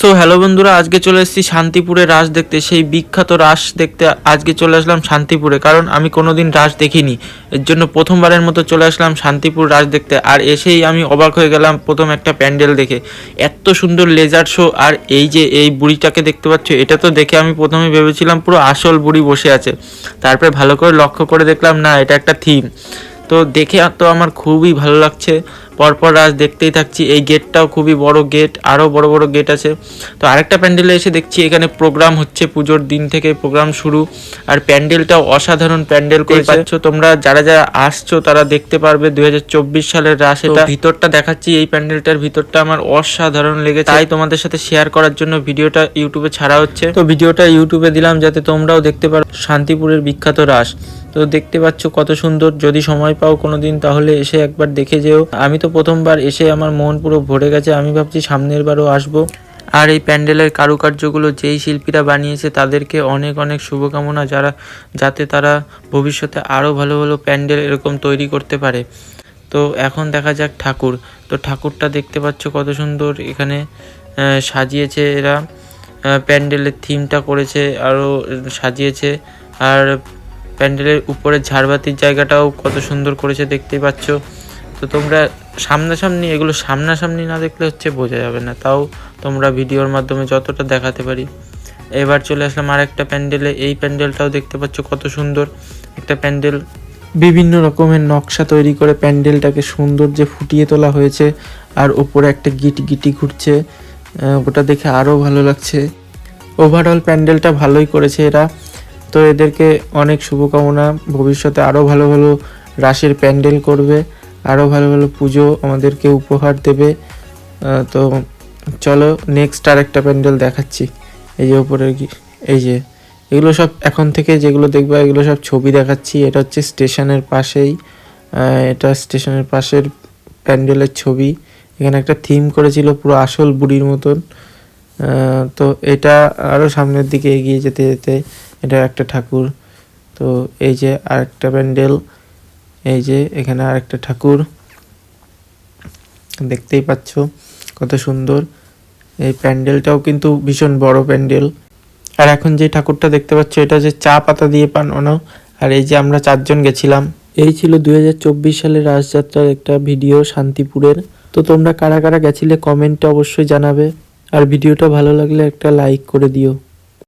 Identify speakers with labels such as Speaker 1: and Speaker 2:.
Speaker 1: So hello বন্ধুরা, আজকে চলে এসেছি শান্তিপুরে রাস দেখতে। সেই বিখ্যাত রাস দেখতে আজকে চলে আসলাম শান্তিপুরে, কারণ আমি কোনোদিন রাস দেখিনি। এর জন্য প্রথমবারের মতো চলে আসলাম শান্তিপুর রাস দেখতে। আর এসেই আমি অবাক হয়ে গেলাম প্রথম একটা প্যান্ডেল দেখে। এত সুন্দর লেজার শো, আর এই যে এই বুড়িটাকে দেখতে পাচ্ছ, এটা তো দেখে আমি প্রথমে ভেবেছিলাম পুরো আসল বুড়ি বসে আছে। তারপরে ভালো করে লক্ষ্য করে দেখলাম, না, এটা একটা থিম। তো দেখে তো আমার খুবই ভালো লাগছে। পরপর রাজ দেখতেই থাকছি এই গেটটাও খুবই বড় গেট আরও বড় বড় গেট আছে। তো আরেকটা প্যান্ডেলে এসে দেখছি এখানে প্রোগ্রাম হচ্ছে পুজোর দিন থেকে প্রোগ্রাম শুরু। আর প্যান্ডেলটাও অসাধারণ প্যান্ডেল করে পাচ্ছ তোমরা যারা যারা আসছো তারা দেখতে পারবে দুই হাজার চব্বিশ সালের রাস এটা ভিতরটা দেখাচ্ছি এই প্যান্ডেলটার ভিতরটা আমার অসাধারণ লেগেছে। তাই তোমাদের সাথে শেয়ার করার জন্য ভিডিওটা ইউটিউবে ছাড়া হচ্ছে। তো ভিডিওটা ইউটিউবে দিলাম যাতে তোমরাও দেখতে পারো শান্তিপুরের বিখ্যাত রাস তো দেখতে পাচ্ছ কত সুন্দর। যদি সময় পাও কোনোদিন তাহলে এসে একবার দেখে যেও। আমি তো প্রথমবার এসে আমার মন পুরো ভরে গেছে, আমি ভাবছি সামনের বারও আসব। আর এই প্যান্ডেলের কারুকার্যগুলো যেই শিল্পীরা বানিয়েছে তাদেরকে অনেক অনেক শুভকামনা যারা, যাতে তারা ভবিষ্যতে আরও ভালো ভালো প্যান্ডেল এরকম তৈরি করতে পারে। তো এখন দেখা যাক ঠাকুর। তো ঠাকুরটা দেখতে পাচ্ছ কত সুন্দর, এখানে সাজিয়েছে এরা। প্যান্ডেলের থিমটা করেছে, আরও সাজিয়েছে। আর প্যান্ডেলের উপরে ঝাড়বাতির জায়গাটাও কত সুন্দর করেছে দেখতেই পাচ্ছ। তো তোমরা সামনাসামনি, এগুলো সামনাসামনি না দেখলে হচ্ছে বোঝা যাবে না। তাও তোমরা ভিডিওর মাধ্যমে যতটা দেখাতে পারি। এবার চলে আসলাম আর একটা প্যান্ডেলে। এই প্যান্ডেলটাও দেখতে পাচ্ছ কত সুন্দর। একটা প্যান্ডেল বিভিন্ন রকমের নকশা তৈরি করে প্যান্ডেলটাকে সুন্দর যে ফুটিয়ে তোলা হয়েছে আর ওপরে একটা গিট গিটি ঘুরছে ওটা দেখে আরও ভালো লাগছে। ওভারঅল প্যান্ডেলটা ভালোই করেছে এরা। তো এদেরকে অনেক শুভকামনা। ভবিষ্যতে আরও ভালো ভালো রাশির প্যান্ডেল করবে আরও ভালো ভালো পুজো আমাদেরকে উপহার দেবে। তো চলো নেক্সট আর একটা প্যান্ডেল দেখাচ্ছি। এই যে উপরের কি, এই যে, এগুলো সব এখন থেকে যেগুলো দেখবে, এগুলো সব ছবি দেখাচ্ছি। এটা হচ্ছে স্টেশনের পাশেই এটা স্টেশনের পাশের প্যান্ডেলের ছবি। এখানে একটা থিম করেছিল পুরো আসল বুড়ির মতন। তো এটা আরও সামনের দিকে এগিয়ে যেতে যেতে এটা একটা ঠাকুর। তো এই যে আরেকটা প্যান্ডেল, এই যে এখানে আরেকটা ঠাকুর। দেখতেই পাচ্ছ কত সুন্দর। এই প্যান্ডেলটাও কিন্তু ভীষণ বড় প্যান্ডেল। আর এখন যে ঠাকুরটা দেখতে পাচ্ছ, এটা যে চা পাতা দিয়ে বানানো। আর এই যে আমরা চারজন গেছিলাম। এই ছিল দুই হাজার চব্বিশ সালের রাসযাত্রার একটা ভিডিও শান্তিপুরের। তো তোমরা কারা কারা গেছিলে কমেন্টে অবশ্যই জানাবে। আর ভিডিওটা ভালো লাগলে একটা লাইক করে দিও।